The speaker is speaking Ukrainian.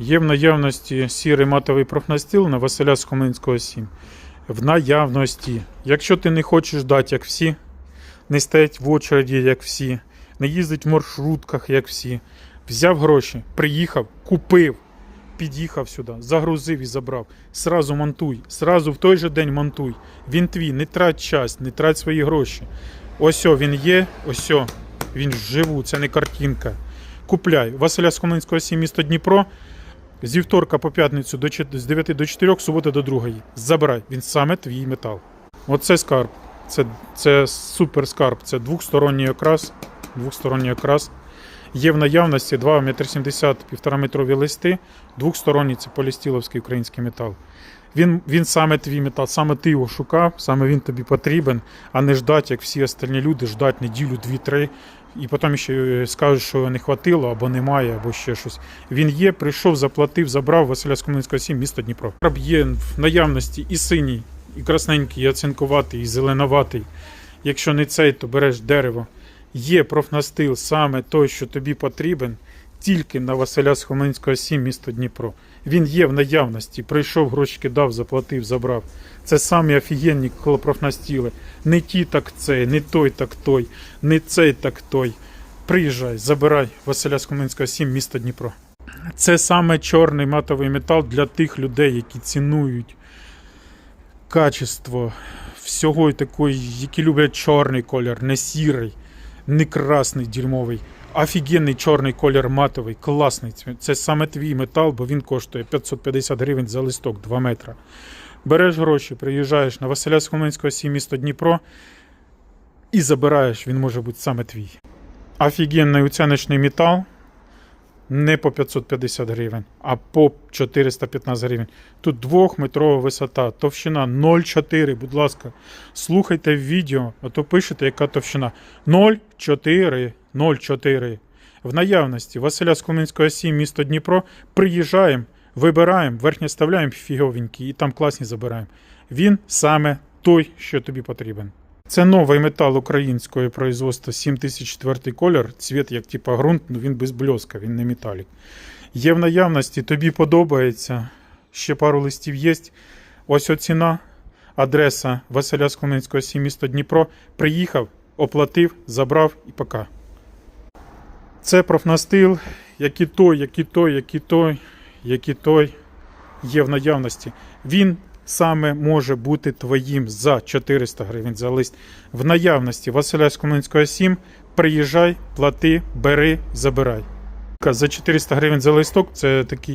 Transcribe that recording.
Є в наявності сірий матовий профнастил на Василя Схомлинського 7. В наявності. Якщо ти не хочеш дати, як всі, не стоять в очереді, як всі, не їздить в маршрутках, як всі, взяв гроші, приїхав, купив, під'їхав сюди, загрузив і забрав. Сразу монтуй, сразу в той же день монтуй. Він твій, не трать час, не трать свої гроші. Ось він є, ось він живу, це не картинка. Купляй. Василя Схомлинського 7, місто Дніпро. Зі вторка по п'ятницю до з 9 до 4, субота до 2. Забирай, він саме твій метал. Оце скарб. Це, це супер скарб. Це двохсторонній окрас. Двохсторонній окрас. Є в наявності 2 метр 70 1,5 метрові листи. Двохсторонній це полістіловський український метал. Він, він саме твій метал, саме ти його шукав, саме він тобі потрібен, а не ждать, як всі остальні люди, ждать неділю, дві-три, і потім ще е, скажуть, що не хватило, або немає, або ще щось. Він є, прийшов, заплатив, забрав Василя Скомлинського 7, місто Дніпро. Краб є в наявності і синій, і красненький, і оцинкуватий, і зеленуватий. Якщо не цей, то береш дерево. Є профнастил саме той, що тобі потрібен, тільки на Василя Схомлинського 7, місто Дніпро. Він є в наявності. Прийшов, грошики дав, заплатив, забрав. Це самі офігенні профнастіли. Не ті, так цей, не той, так той, не цей, так той. Приїжджай, забирай Василя Скоминського 7, місто Дніпро. Це саме чорний матовий метал для тих людей, які цінують качество всього такої, які люблять чорний колір, не сірий, не красний дерьмовий. Офігенний чорний колір матовий, класний. Це- саме твій метал, бо він коштує 550 гривень за листок 2 метра. Береш гроші, приїжджаєш на Василя Схоменського 7 місто Дніпро і забираєш, він може бути саме твій. Офігенний оціночний метал не по 550 гривень, а по 415 гривень. Тут двохметрова висота, товщина 0,4, будь ласка, слухайте відео, а то пишете, яка товщина. 0,4, 0,4. В наявності Василя Скоминського 7, місто Дніпро. Приїжджаємо, вибираємо, верхнє ставляємо фіговенькі і там класні забираємо. Він саме той, що тобі потрібен. Це новий метал українського производства 7004 колір. Цвіт як типа ґрунт, ну він без бльоска, він не металік. Є в наявності, тобі подобається. Ще пару листів є. Ось оціна, адреса Василя Склонинського 7 місто Дніпро. Приїхав, оплатив, забрав і пока. Це профнастил, як і той, як і той, як і той, як і той є в наявності. Він саме може бути твоїм за 400 гривень за лист. В наявності Василя Скомлинського 7. Приїжджай, плати, бери, забирай. За 400 гривень за листок це такий